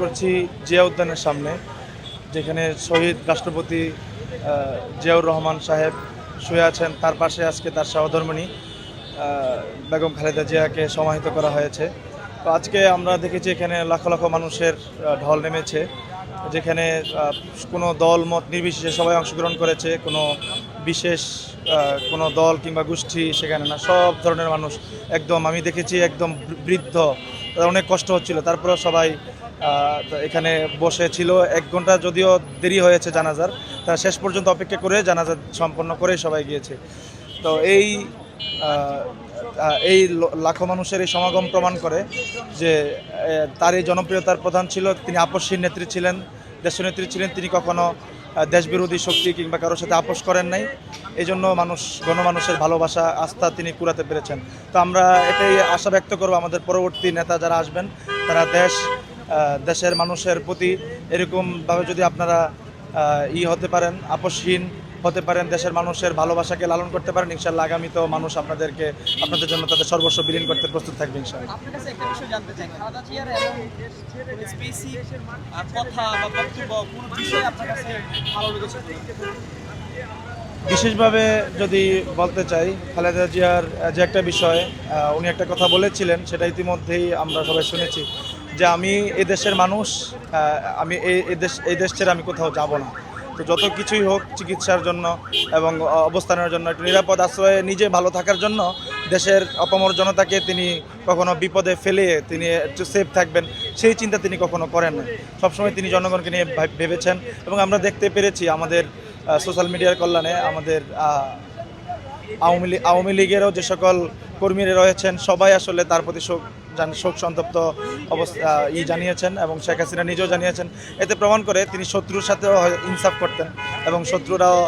করছি জিয়া উদ্যানের সামনে, যেখানে শহীদ রাষ্ট্রপতি জিয়াউর রহমান সাহেব শুয়ে আছেন। তার পাশে আজকে তার সহধর্মিণী বেগম খালেদা জিয়াকে সমাহিত করা হয়েছে। তো আজকে আমরা দেখেছি এখানে লাখ লাখ মানুষের ঢল নেমেছে, যেখানে কোনো দল মত নির্বিশেষে সবাই অংশগ্রহণ করেছে, কোনো বিশেষ কোনো দল কিংবা গোষ্ঠী সেখানে না, সব ধরনের মানুষ। একদম আমি দেখেছি একদম বৃদ্ধ অনেক কষ্ট হচ্ছিল, তারপরেও সবাই এখানে বসে ছিল। এক ঘণ্টা যদিও দেরি হয়েছে জানাজার তারা শেষ পর্যন্ত অপেক্ষা করে জানাজা সম্পন্ন করে সবাই গিয়েছে। তো এই এই লাখো মানুষের এই সমাগম প্রমাণ করে যে তার এই জনপ্রিয়তার প্রধান ছিল, তিনি আপসহীন নেত্রী ছিলেন দেশনেত্রী ছিলেন, তিনি কখনো দেশবিরোধী শক্তি কিংবা কারোর সাথে আপোষ করেন নাই। এই জন্য মানুষ, গণমানুষের ভালোবাসা, আস্থা তিনি কুড়াতে পেরেছেন। তো আমরা এটাই আশা ব্যক্ত করব, আমাদের পরবর্তী নেতা যারা আসবেন, তারা দেশ দেশের মানুষের প্রতি এরকমভাবে যদি আপনারা ই হতে পারেন আপসহীন হতে পারেন দেশের মানুষের ভালোবাসাকে লালন করতে পারেন ইনশাল্লাহ আগামীতেও মানুষ আপনাদেরকে আপনাদের জন্য তাদের সর্বস্ব বিলীন করতে প্রস্তুত থাকবে? বিশেষভাবে যদি বলতে চাই খালেদা জিয়ার যে একটা বিষয় উনি একটা কথা বলেছিলেন সেটা ইতিমধ্যেই আমরা সবাই শুনেছি যে আমি এই দেশের মানুষ আমি এই এই দেশ এই দেশ ছেড়ে আমি কোথাও যাব না। তো যত কিছুই হোক চিকিৎসার জন্য এবং অবস্থানের জন্য, একটু নিরাপদ আশ্রয়ে নিজে ভালো থাকার জন্য দেশের অপমর জনতাকে তিনি কখনো বিপদে ফেলে তিনি একটু সেফ থাকবেন, সেই চিন্তা তিনি কখনো করেন না। সবসময় তিনি জনগণকে নিয়ে ভেবেছেন এবং আমরা দেখতে পেরেছি আমাদের সোশ্যাল মিডিয়ার কল্যাণে আমাদের আওয়ামী লীগ, আওয়ামী লীগেরও যে সকল কর্মীরা রয়েছেন, সবাই আসলে তার প্রতি শোক সন্তপ্ত অবস্থা, ই জানিয়েছেন এবং শেখ হাসিনা নিজেও জানিয়েছেন। এতে প্রমাণ করে তিনি শত্রুর সাথেও ইনসাফ করতেন এবং শত্রুরাও